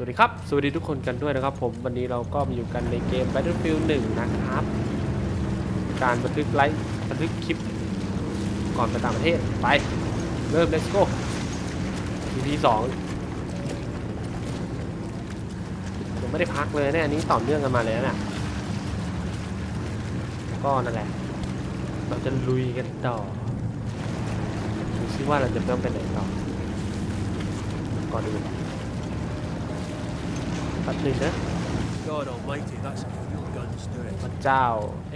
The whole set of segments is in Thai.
สวัสดีครับ สวัสดีทุกคนกันด้วยนะครับ ผมวันนี้เราก็มาอยู่กันในเกม Battlefield 1 นะครับ การบันทึกไลฟ์บันทึกคลิปก่อนไปต่างประเทศไป เริ่ม let's go EP 2ยังไม่ได้พักเลยเนี่ยอันนี้ต่อเนื่องกันมาเลยนะเนี่ยก็นั่นแหละ เราจะลุยกันต่อดูซิว่าเราจะต้องไปไหนต่อก่อนดู บหนึงนะ God almighty, that's a few guns to it. พระเจ้า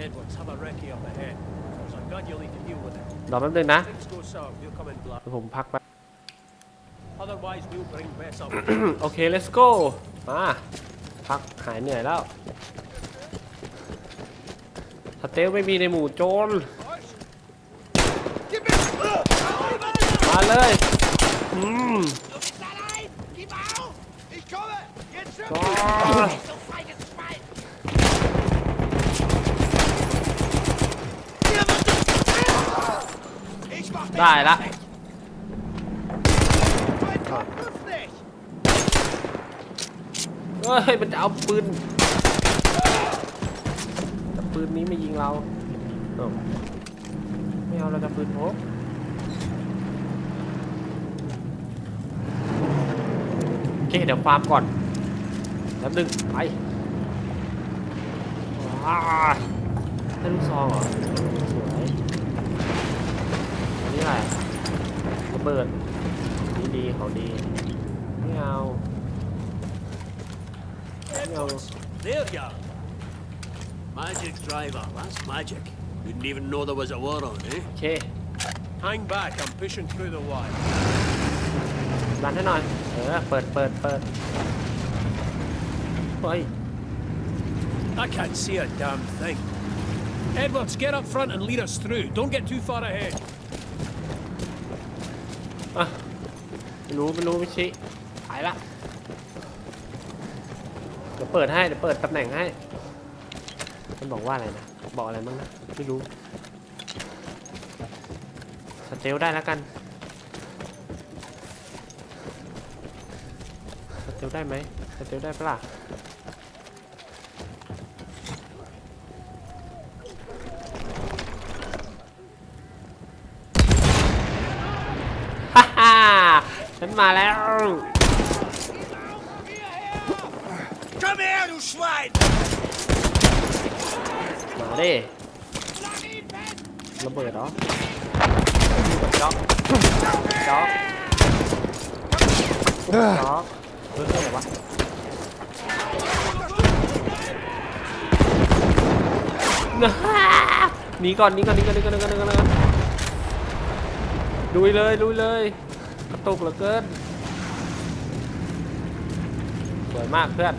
Edwards, have a recce up ahead. There's a gun you'll need to deal with it. รอแป๊บหนึงนะ Things go south, we'll come in black. เดี๋ยวผมพักแป๊บ Otherwise, we'll bring Bess up. โอเค let's go มา พักหายเหนื่อยแล้วสเตลไม่มีในหมู่โจร มาเลย อืม Gib auf! Ich komme! Jetzt ก็ so feiges Schwein! ได้ละ Mein Gott, muss nicht! เฮ้ยมันจะเอาปืนแต่ปืนนี้ไม่ยิงเราเอ้าไม่เอาเราจะปืนพกโอ เคเดี๋ยวฟาร์มก่อนแป๊บหนึงไปว้าได้ลูกซองเหรอสวยอันนี้อะไรระเบิดดีดีๆของดีไม่เอาไม่เอา There you are. Magic driver, that's magic. Didn't even know there was a war on, eh? โอเค Hang back, I'm pushing through the wire. รันให้หน่อย เออ เปิดเปิดเปิดเฮ้ย I can't see a damn thing. Edwards, get up front and lead us through. Don't get too far ahead. อะไม่รู้ไม่รู้ไม่ชี้ไปละเดี๋ยวเปิดให้เดี๋ยวเปิดตำแหน่งให้ มันบอกว่าอะไรนะ บอกอะไรบ้างนะ ไม่รู้ สเตลได้แล้วกัน สเตล ได้ไหมสเตลได้ปะล่ะฮ่าฮ่าฉันมาแล้ว Komm her, du Schwein! มาดิ Schlag ihn fest! ระเบิดเหรอจ็อกจ็อกจ็อก เฮ้ยอะไรวะหนีก่อนหนีก่อนหนีก่อนหนีก่อนหนีก่อนหนีก่อนหนีก่อนลุยเลยลุยเลย กระตุกเหลือเกินสวยมากเพื่อน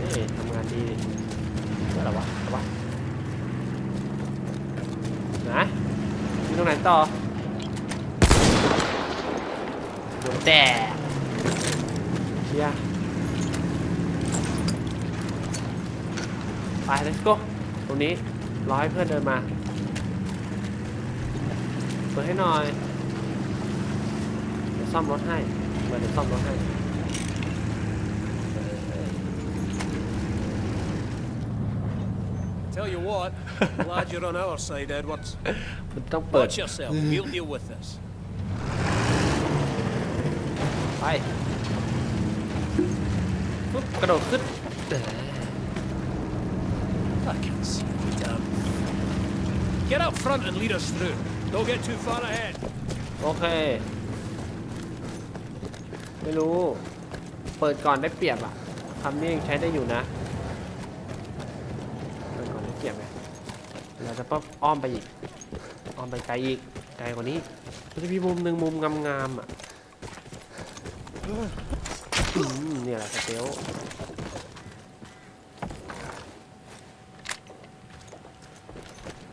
นี่ทำงานดีเพื่ออะไรวะอะไรวะนะมีตรงไหนต่อหัวแตกเชี ยร์ไป let's go ตรงนี้รอให้เพื่อนเดินมาเปิดให้หน่อยเดี๋ยวซ่อมรถให้เดี๋ยวซ่อมรถให้ Tell you what, glad you're on our side, Edwards. มันต้องเปิด Watch yourself, we'll deal with this. ไปปุ๊บ กระโดดขึ้นเด้อ I can't see a damn thing. Get up front and lead us through. Don't get too far ahead. โอเค ไม่รู้ เปิดก่อนได้เปรียบอะคำนี้ยังใช้ได้อยู่นะ เปิดก่อนได้เปรียบไงเราจะต้องอ้อมไปอีก อ้อมไปไกลอีก ไกลกว่านี้มันจะมีมุมหนึ่งมุมงามๆอะ อืมเนี่ยแหละสเตล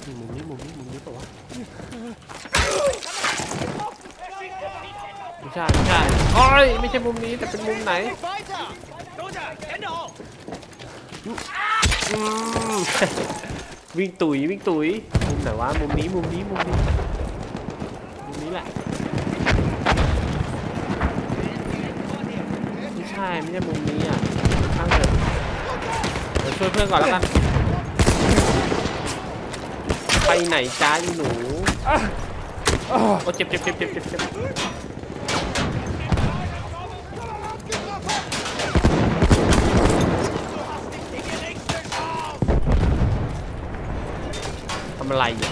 นี่มุมนี้มุมนี้มุมนี้ปะวะไม่ใช่ไม่ใช่โอ้ยไม่ใช่มุมนี้แต่เป็นมุมไหนอืมวิ่งตุ๋ยวิ่งตุ๋ยมุมไหนวะมุมนี้มุมนี้มุมนี้มุมนี้แหละ ช่ไม่ใช่มุมนี้อะช่างเถอะเดี๋ยวช่วยเพื่อนก่อนแล้วกัน ไปไหนจ้าอีหนูโอ้เจ็บเจ็บเจ็บเจ็บเจ็บเจ็บทำอะไรอยู่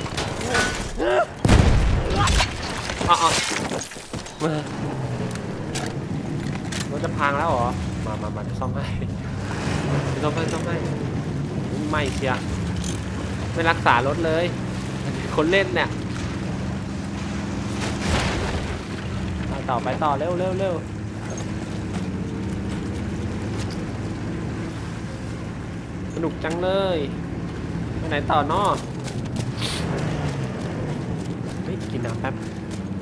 อ๋ออ๋อ มารถจะพังแล้วเหรอ มามามาซ่อมให้ซ่อมให้ซ่อมให้ไม่เชียไม่รักษารถเลย คนเล่นเนี่ยต่อไปต่อเร็วเร็วเร็วสนุกจังเลยไปไหนต่อนอเฮ้ยกินน้ำแป๊บ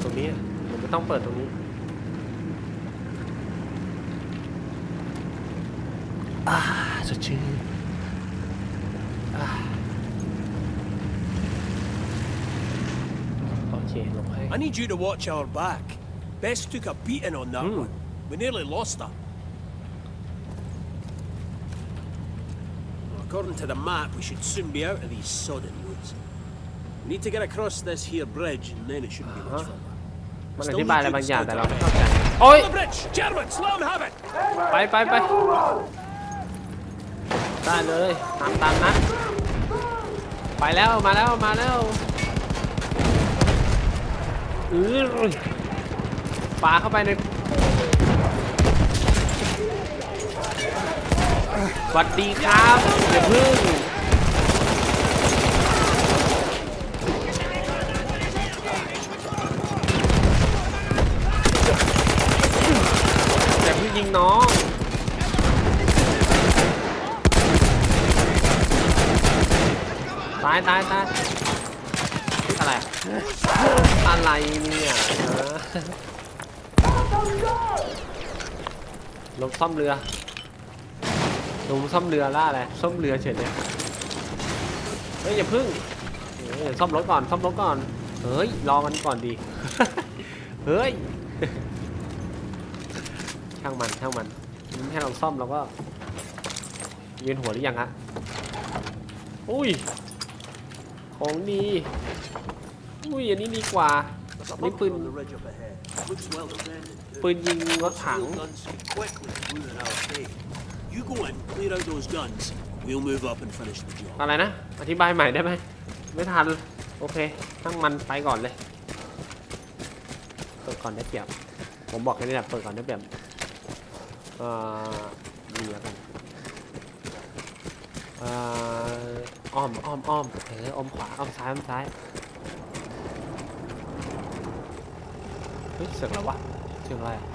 ตรงนี้ผมไม่ต้องเปิดตรงนี้ สดชื่นอ่า โอเคลงให้ I need you to watch our back. Bess took a beating on that Hmm. one. We nearly lost her. Well, According to the map, we should soon be out of these sodden woods. We need to get across this here bridge, and then it shouldn't be much Uh-huh. further. มันอธิบายอะไรบางอย่างแต่เราไม่เข้าใจ โอ้ย The bridge! Germans, let 'em have it! ไปไปไป ได้เลยตามตามนั้นไปแล้วมาแล้วมาแล้วอือปาเข้าไปในสวัสดีครับอย่าพึ่งอย่าเพึ่งยิงน้อง ตายตายตายอะไร อะไรเนี่ยฮะลงซ่อมเรือลงซ่อมเรือล่าอะไรซ่อมเรือเฉยเลยเฮ้ยอย่าพึ่งเฮ้ยซ่อมรถก่อนซ่อมรถก่อน เฮ้ยรอกันก่อนดี เฮ้ย ช่างมันช่างมันไม่ให้เราซ่อมเราก็เวียนหัวหรือยังฮะ อุ้ย ของดีอุ้ยอันนี้ดีกว่า There's a Mấy bunker pin- on the ridge up ahead. Looks well defended. too. ปืนยิงรถถัง Field guns quickly ruin our fate. You go in, clear out those guns. We'll move up and finish the job. อะไรนะ อธิบายใหม่ได้ไหม ไม่ทัน โอเคทั้งมันไปก่อนเลย เปิดก่อนได้เปรียบ ผมบอกแค่นี้แหละ เปิดก่อนได้เปรียบเอ่อดีแล้วกันเอ่อ อ้อมอ้อมอ้อมเอออ้อมขวาอ้อมซ้ายอ้อมซ้ายเฮ้ยเสียงอะไรวะเสียงอะไรอะ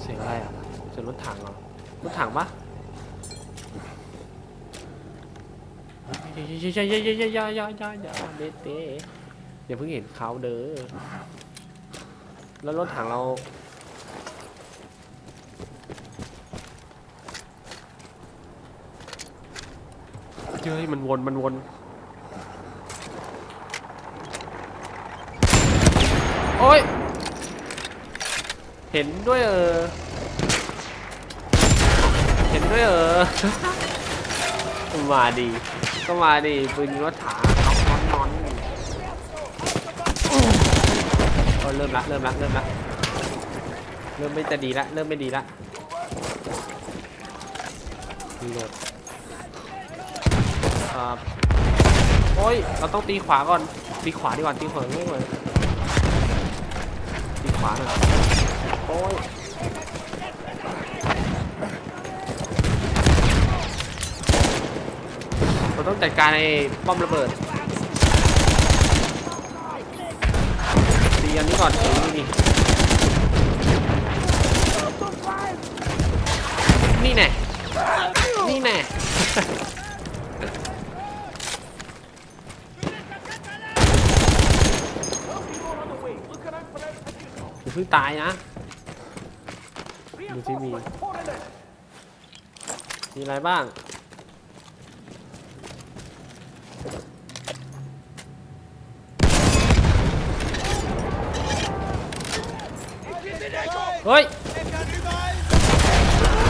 เสียงอะไรอะเสียงรถถังเหรอรถถังปะอย่าอย่าอย่าอย่าอย่าอย่าอย่าอย่าอย่าเด็ดเต้อย่าเพิ่งเห็นเขาเด้อแล้วรถถังเรา เฮ้ยมันวนมันวน โอ้ย เห็นด้วยเออ เห็นด้วยเออ มาดีก็มาดีปืนรถถังเอานอนนอนโอ้เริ่มละเริ่มละเริ่มละเริ่มไม่จะดีละเริ่มไม่ดีละรีโหลด ครับโอ้ย เราต้องตีขวาก่อน ตีขวาดีกว่าตีขวาไม่ไหวตีขวาหน่อยโอ้ยเราต้องจัดการไอ้ป้อมระเบิดตีอันนี้ก่อนเออนี่นี่แน่นี่แน่ อย่า เพิ่งตายนะ ดูที่มี มีอะไรบ้าง เฮ้ย Er kann überall.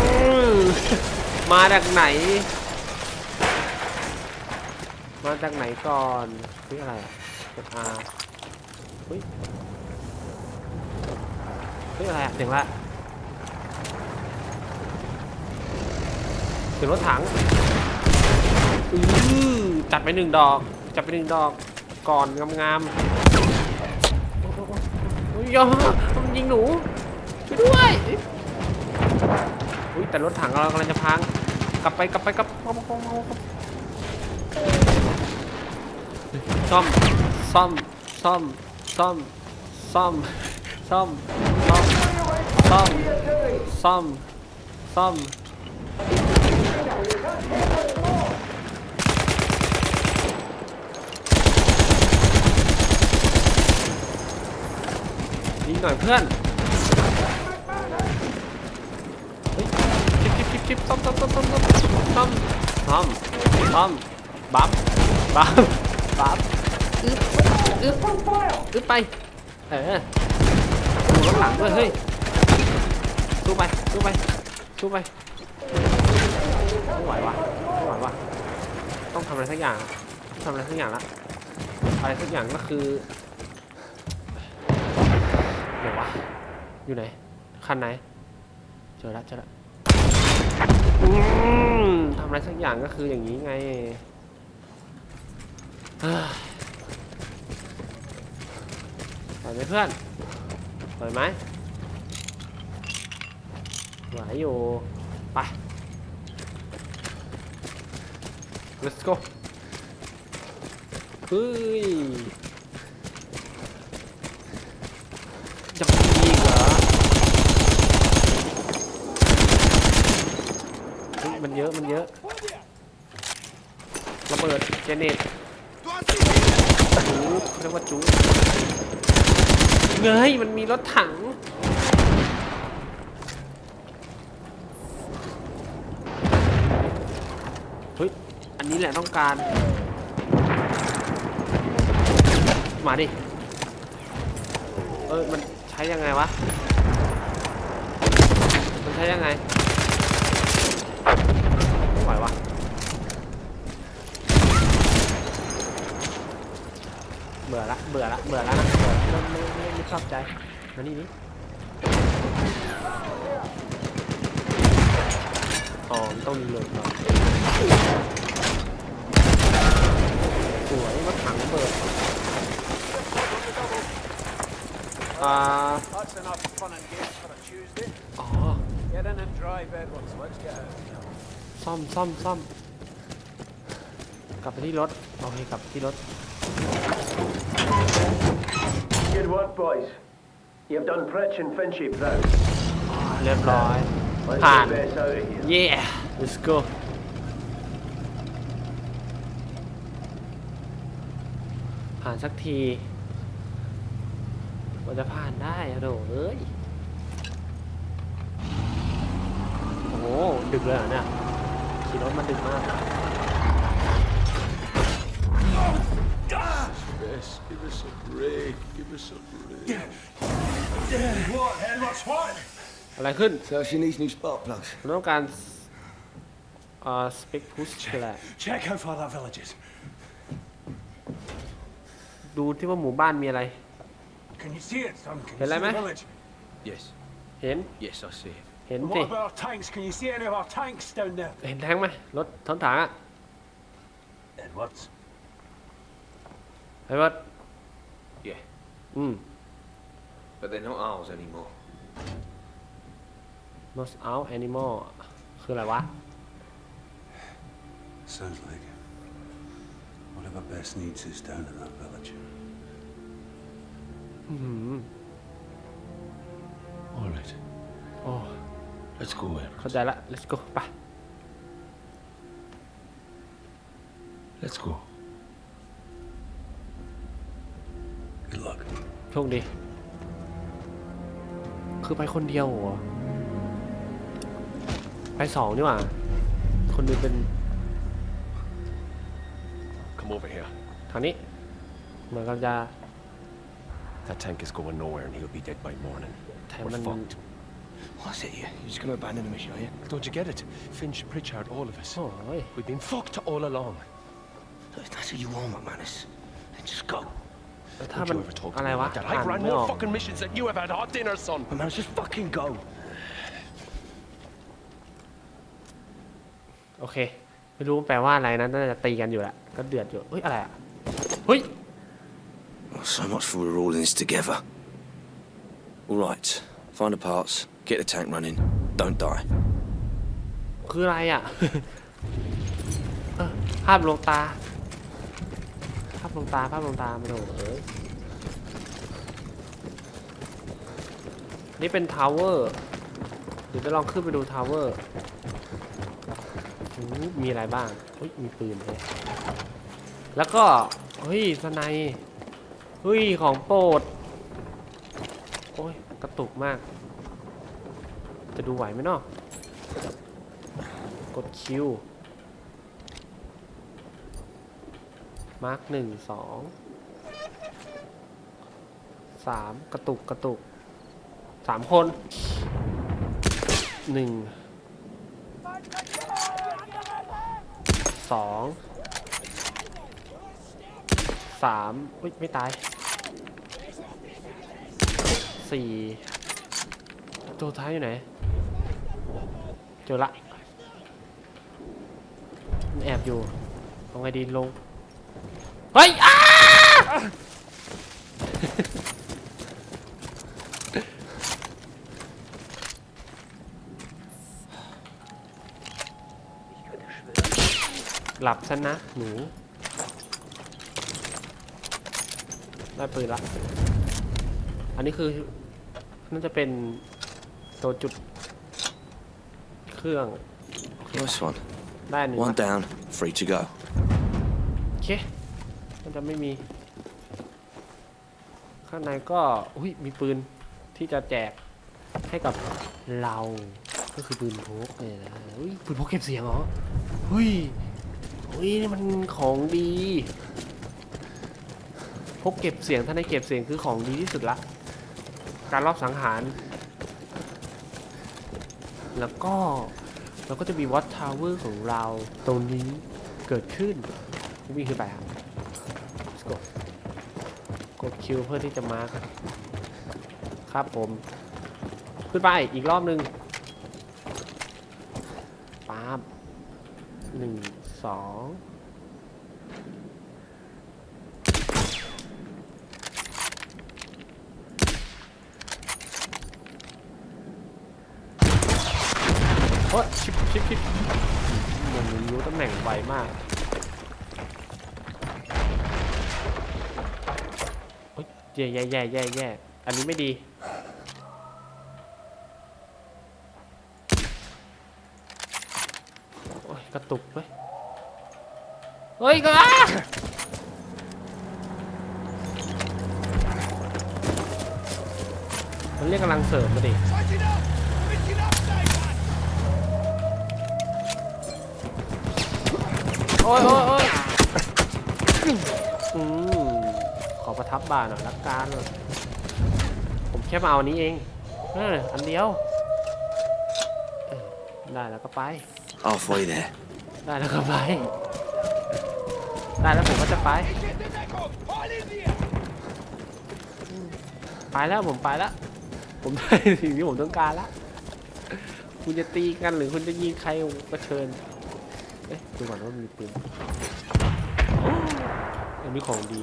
อืมมาจากไหน มาจากไหนก่อนนี่อะไรอะกด R เฮ้ยเฮ้ยอะไรอะเสียงอะไรอะเสียงรถถังอือจัดไปหนึ่งดอก จัดไปหนึ่งดอก ก่อนงามๆอุ้ยยอมันยิงหนู ช่วยด้วย อุ้ยแต่รถถังเรากำลังจะพัง กลับไปกลับไปกลับกลับกลับกลับกลับซ่อมซ่อมซ่อมซ่อมซ่อมซ่อม ซ่อม ซ่อม ซ่อม ยิงหน่อยเพื่อนชิปชิปชิปชิปซ่อมซ่อมซ่อมซ่อมซ่อมซ่อมซ่อมซ่อมบัฟบัฟบัฟอึ๊บอึ๊บอึ๊บไป เออรถหลังด้วยเฮ้ย สู้ไปสู้ไปสู้ไปไม่ไหววะไม่ไหววะต้องทำอะไรสักอย่างต้องทำอะไรสักอย่างละอะไรสักอย่างก็คือไหนวะอยู่ไหนคันไหนเจอล้วเจอล้วอืมทำอะไรสักอย่างก็คืออย่างนี้ไงปล่อยไหมเพื่อนปล่อยไหม ไหวอยู่ไป let's go เฮ้ยจะมีอีกเหรอเฮ้ยมันเยอะ มันเยอะระเบิดเจเนต Du hast die Ziele. จูเขาเรียกว่าจูเงยมันมีรถถัง เฮ้ย อั นนี้แหละต้องการ มาดิ เออมันใช้ยังไงวะ มันใช้ยังไงไม่ไหววะเบื่อละ เบื่อละ เบื่อละนะเบื่อไม่ไม่ไม่ชอบใจมานี่นี่อ๋อต้องรีโหลดก่อน เบิดอ่า That's enough fun and games for a Tuesday. อ๋อ Get in and drive, Edwards. Let's get out. ซ่อมซ่อมซ่อม กลับไปที่รถ โอเค กลับไปที่รถ Good work, boys. You've done Pritch and Finchy proud. เรียบร้อย Let's ผ่าน get this out of here. yeah let's go ผ่านสักทีกว่าจะผ่านได้อะโดเอ้ย โอ้โหดึกเลยเหรอเนี่ยขี่รถมาดึกมาก Yes, give us a break. Give us a break. What, Edwards, what? อะไรขึ้น So she needs new spark plugs. ผมต้องการเอ่อสเปคพุชคืออะไร Check how far that village is. ดูที่ว่าหมู่บ้านมีอะไร Can you see it, son? Can Hello, you see the mate. village? Yes, เห็น yes, I see it. เห็น And สิ what about our tanks? Can you see any of our tanks down there? เห็นแทงไหมรถท้องถังอะ Edwards. ไอ้ว่า Yeah, อืม but they're not ours anymore. most out animal คืออะไรวะ Sounds like whatever Bess needs is down in that village. All right, โอ้ let's go, Ed. เข้าใจละ let's go ไป Let's go. Good luck. โชคดี คือไปคนเดียวเหรอ ไปสองนี่หว่า คนหนึงเป็น Come over here. ทางนี้ เหมือนกับจะ That tank is going nowhere and he'll be dead by morning. แถม We're มัน fucked. What's it you? You're just gonna abandon the mission, are you? Don't you get it? Finch, Pritchard, all of us. โอ้ย We've been fucked all along. Look, if that's what you want, McManus, then just go. แล้วถ้า Don't มัน you ever talk to อะไร me วะ like that. อ่าน I've ran ไม่อ more อก fucking missions than you have had hot dinner, son. McManus, just fucking go. โอเค ไม่รู้มันแปลว่าอะไรนะน่าจะตีกันอยู่แหละก็เดือดอยู่เฮ้ยอะไรอะเฮ้ย So much for we're all in this together. All right, find the parts, get the tank running, don't die. คืออะไรอะ เออภาพลวงตา ภาพลวงตาภาพลวงตาไม่โดเอ้ยนี่เป็นทาวเวอร์เดี๋ยวจะลองขึ้นไปดูทาวเวอร์โอ้โห มีอะไรบ้างเฮ้ยมีปืนเลยแล้วก็เฮ้ยสไนยเฮ้ยของโปรดโอ้ยกระตุกมาก จะดูไหวไหมเนาะกดคิวมาร์กหนึ่งสองสามกระตุกกระตุกสามคนหนึ่ง สองสามอุ้ยไม่ตายสี่ตัวท้ายอยู่ไหนเจอละมันแอบอยู่เอาไงดีลง เฮ้ยอ้า หลับซะนะหนู ได้ปืนละ อันนี้คือน่าจะเป็นตัวจุดเครื่อง Nice one. ได้หนึ่ง One ละ down, free to go. โอเค มันจะไม่มี ข้างในก็ อุ้ย มีปืนที่จะแจกให้กับเรา ก็คือปืนพกเลยนะอุ้ย ปืนพกเก็บเสียงเหรออุ้ย อุ้ยนี่มันของดีพกเก็บเสียงถ้าในเก็บเสียงคือของดีที่สุดละ การรอบสังหาร แล้วก็เราก็จะมีวัดทาวเวอร์ของเราตรงนี้เกิดขึ้นวิ่งขึ้นไปครับกดคิวเพื่อที่จะมาร์คครับผม ขึ้นไปอีกรอบหนึ่งป๊าบหนึ่งสอง โอ้ยชิปชิปชิปมันรู้ตำแหน่งไวมากโอ๊ยแย่แย่แย่แย่แย่อันนี้ไม่ดีโอ้ยกระตุกเว้ยเฮ้ยก็อะมันเรียกกำลังเสริมมาดิ โอ้ยโอ้ยโอ้ยอืมขอประทับบ่าหน่อยละกันผมแค่มาเอาอันนี้เองเอออันเดียวเออได้แล้วก็ไป Halfway there. ได้แล้วก็ไป ได้แล้วผมก็จะไป Get the neck off! All in the air! ไปแล้วผมไปแล้ว ผมได้สิ่งที่ผมต้องการแล้ว คุณจะตีกันหรือคุณจะยิงใครก็เชิญ เอ๊ะดูก่อนว่ามีปืนอันนี้ของดี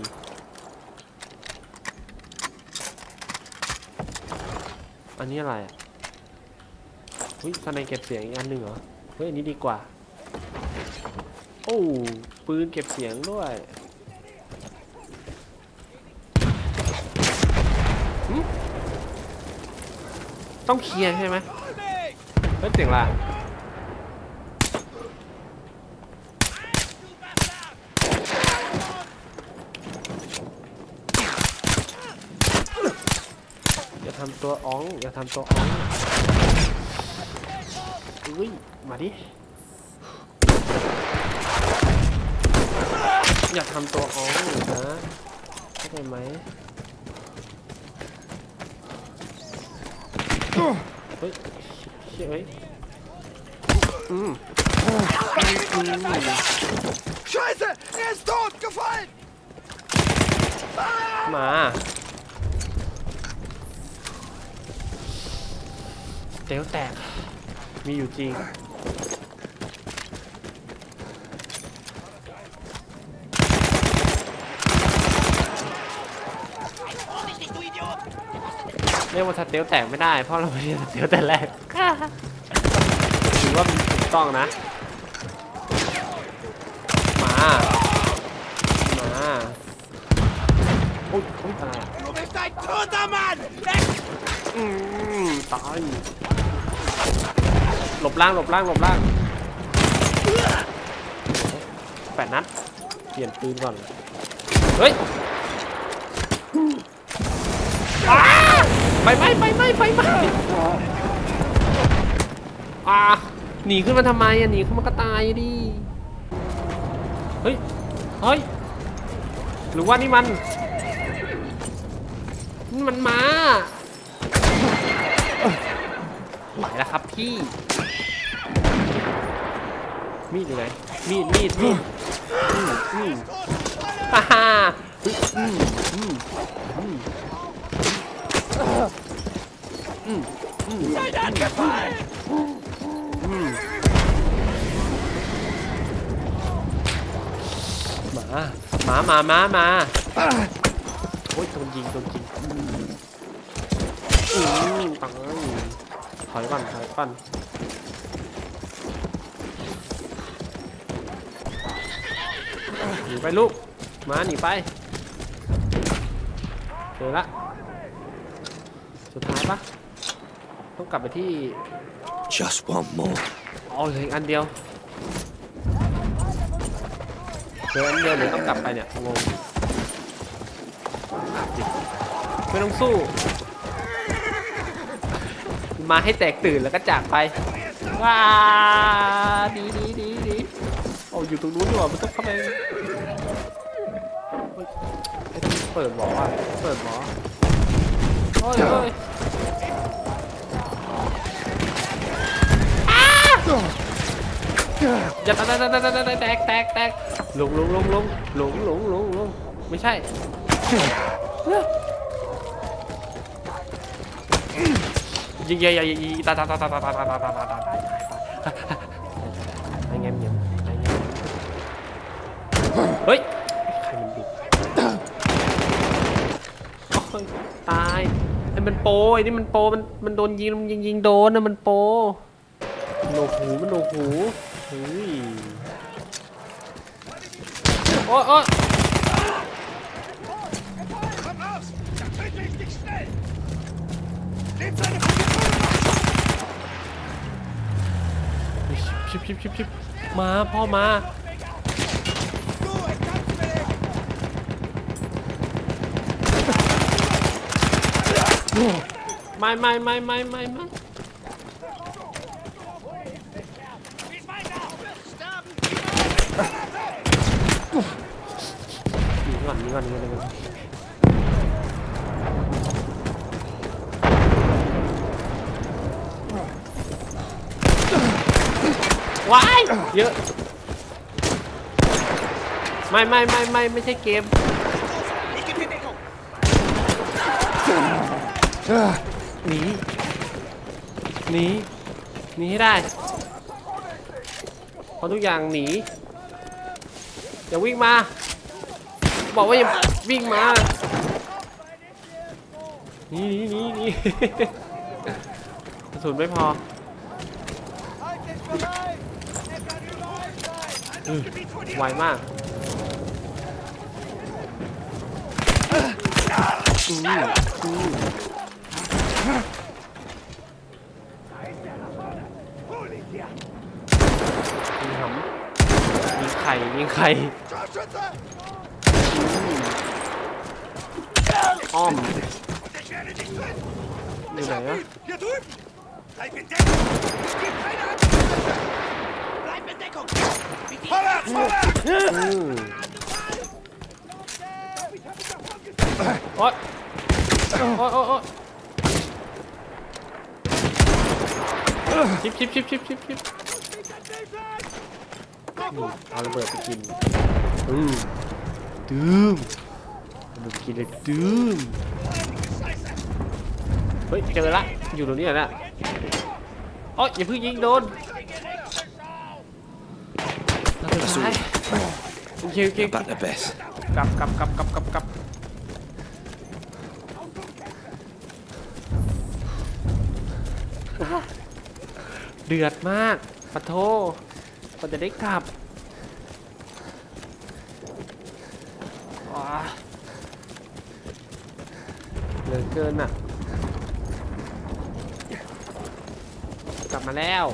อันนี้อะไรอะเฮ้ยสไนเก็บเสียงอีกอันหนึ่งเหรอ เฮ้ย อันนี้ดีกว่า โอ้ปืนเก็บเสียงด้วยต้องเคลียร์ใช่ไหมเฮ้ยเสียงอะไรอะอย่าทำตัวอ้อง อย่าทำตัวอ้องอุ้ย มาดิ อย่าทำตัวอ้องนะเข้าใจไหมเฮ้ยเฮ้ยเฮ้ยอืม Scheiße! Er ist tot! Gefallen! มา เตลแตก มีอยู่จริง เรียกว่าสเตลแตกไม่ได้ เพราะเราไม่ได้สเตลแต่แรกถือว่ามันถูกต้องนะ มา มาอุ้ยอุ้ยอะไรอะ Du bist ein toter Mann! อืมตาย หลบล่างหลบล่างหลบล่างแปดนัด เปลี่ยนปืนก่อน เฮ้ยไฟไหมไฟไหมไฟไหมอ่าหนีขึ้นมาทำไมอะหนีขึ้นมาก็ตายดิ เฮ้ย เฮ้ย หรือว่านี่มัน มันมาไหวแล้วครับ พี่มีดอยู่ไหนมีดมีดมีดอืมอืมฮ่าฮ่าอืมอืมอืมอืมอืม Seid angefallen! อืมหมาหมาหมาหมาหมาโอ้ยโดนยิงโดนยิงอืมตาย ถอยก่อนถอยก่อนหนีไปลูกหมาหนีไปเจอละสุดท้ายปะต้องกลับไปที่ Just one more. เอาเหลยอันเดียวเหลืออันเดียวเลยต้องกลับไปเนี่ยงงไม่ต้องสู้ มาให้แตกตื่นแล้วก็จากไปว้าดีดีดีดีโอ้อยู่ตรงนู้นดีกว่าไม่ต้องเข้าไปเฮ้ยไอ้ที่เปิดหมออะเปิดหมอโอ้ยโอ้ยอย่าแตกแตกแตกแตกแตกแตกแตกลงลงลงลงลงลงลงลงไม่ใช่ ยิงยิงยิงยิงตายตายตายตายตายตายตายตายตายตายตายไอ้เงี้ยเงี้ยไอ้เงี้ยเฮ้ยใครมันดุโอ้ยตายไอ้มันโปไอ้นี่มันโปมันมันโดนยิงมันยิงยิงโดนนะมันโปมันโหนกหูมันโหนกหูเฮ้ยโอ้ยโอ้ ชิบชิบชิบชิบมาพ่อมาไม่ไม่ไม่ไม่ไม่ไม่ Geht's weiter! Sterben! หนีก่อนหนีก่อนหนีก่อนหนีก่อนว้าย เยอะ ไม่ไม่ไม่ไม่ไม่ใช่เกม หนี หนี หนีให้ได้ เพราะทุกอย่างหนี อย่าวิ่งมา บอกว่าอย่าวิ่งมา หนีหนีหนีหนีกระสุนไม่พอืมไวมากอืมอืมยิงหำยิงไข่ยิงไข่อ้อมอยู่ไหนวะ โอ๊ยโอ๊ยโอ๊ยโอ๊ยชิปชิปชิปชิปชิปชิปเอาระเบิดไปกินอืมดื่มระเบิดไปกินเลยดื่มเฮ้ยเจอละอยู่ตรงนี้แหละโอ๊ยอย่าเพิ่งยิงโดน เราเป็นซ้ายโอเคโอเค Back to Bess. กลับกลับกลับกลับกลับกลับเดือดมากปะโทก็จะได้กลับว้าเหลือเกินอะ กลับมาแล้ว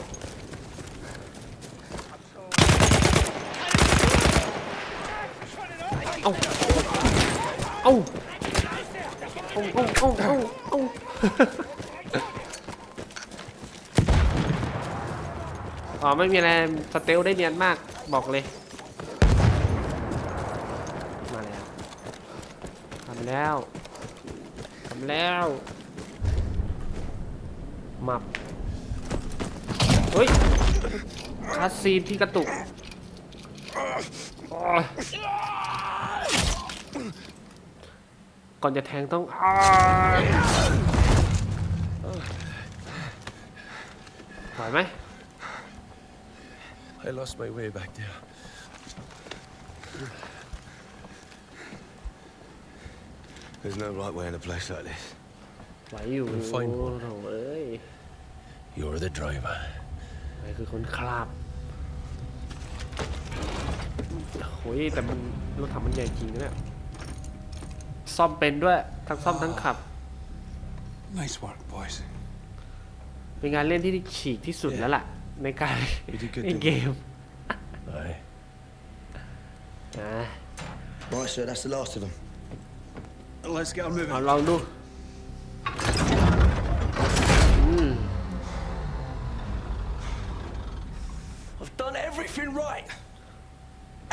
เอ้าเอ้าเอ้าเอ้าเอ้าเอ้าเอ้าอ๋อไม่มีอะไรสเตลได้เนียนมากบอกเลย มาแล้วทำแล้วทำแล้วมับเฮ้ยคาสซีนที่กระตุกโอ้ย ก่อนจะแทงต้องอ้ายไหวไหม I lost my way back there. There's no right way in a place like this. ไหวอยู่ We'll find โอ้โหเอ้ย You're the driver. ไหนคือคนคราบโอ้ยแต่มันรถถังมันใหญ่จริงนะเนี่ย ซ่อมเป็นด้วย ทั้งซ่อมทั้งขับ Nice work, boys. เป็นงานเล่นที่ฉีกที่สุดแล้วล่ะ ในการ We did good, เล่น didn't เกม Aye. นะ Right, sir, that's the last of them. Let's get on moving. เอาลองดู I've done everything right.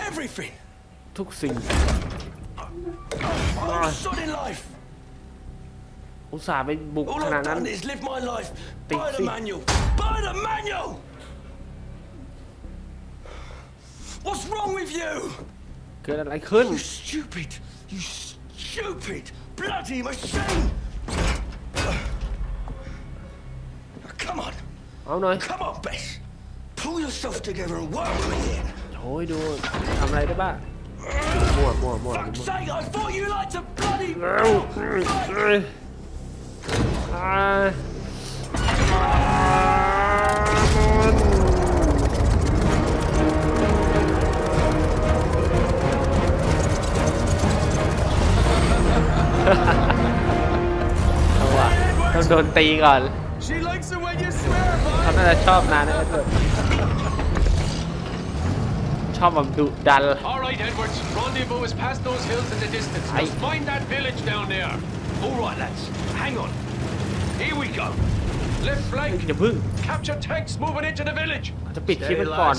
Everything. ทุกสิ่ง I'm sod in life. อุตส่าห์ไปบุก All ขนาด I've นั้น done is live my life Think by the see. manual. By the manual. What's wrong with you? เกิดอะไรขึ้น You stupid, you stupid bloody machine! Come on, เอาหน่อย come on, Bess. Pull yourself together and work with me here. โอ้ยดูทำอะไรได้บ้าง มั่วมั่วมั่ว Fuck's sake, I thought you liked to bloody เอ้าเอ้ยอ่าอ่าเอาว่ะต้องโดนตีก่อน She likes it when you swear, เขาน่าจะชอบนานนะเอ็ดเวิร์ดชอบ แบบดุดัน All right, Edwards. Rendezvous is past those hills in the distance. Aye. Just find that village down there. All right, lads. Hang on. Here we go. Left flank. อย่าพึ่ง Capture tanks moving into the village. เขาจะปิดคลิปมันก่อน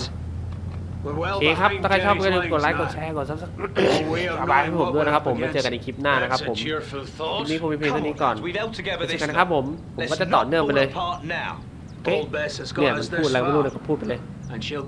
We're โอ well เคครับ behind ถ้าใครชอบก็อย่าลืม Jerry's กดไลค์ ก lines ดแช now. ร์ กดซับสไคร Oh, we have บายให้ผม known ด้วยนะครับ ผม what ไว้ we're เจอกันในคลิปหน้านะครับผม cheerful คลิ thought. ปนี้คงมีเพียงเท่านี้ก่อน We've held together เจอ this กันนะครับผม ผมก็จะต่อเนื่องไปเลย apart now. โอเค Old Bess has เนี่ย got มัน us พูด this อะไรไม่รู้เลย far. ก็พูดไปเลย And she'll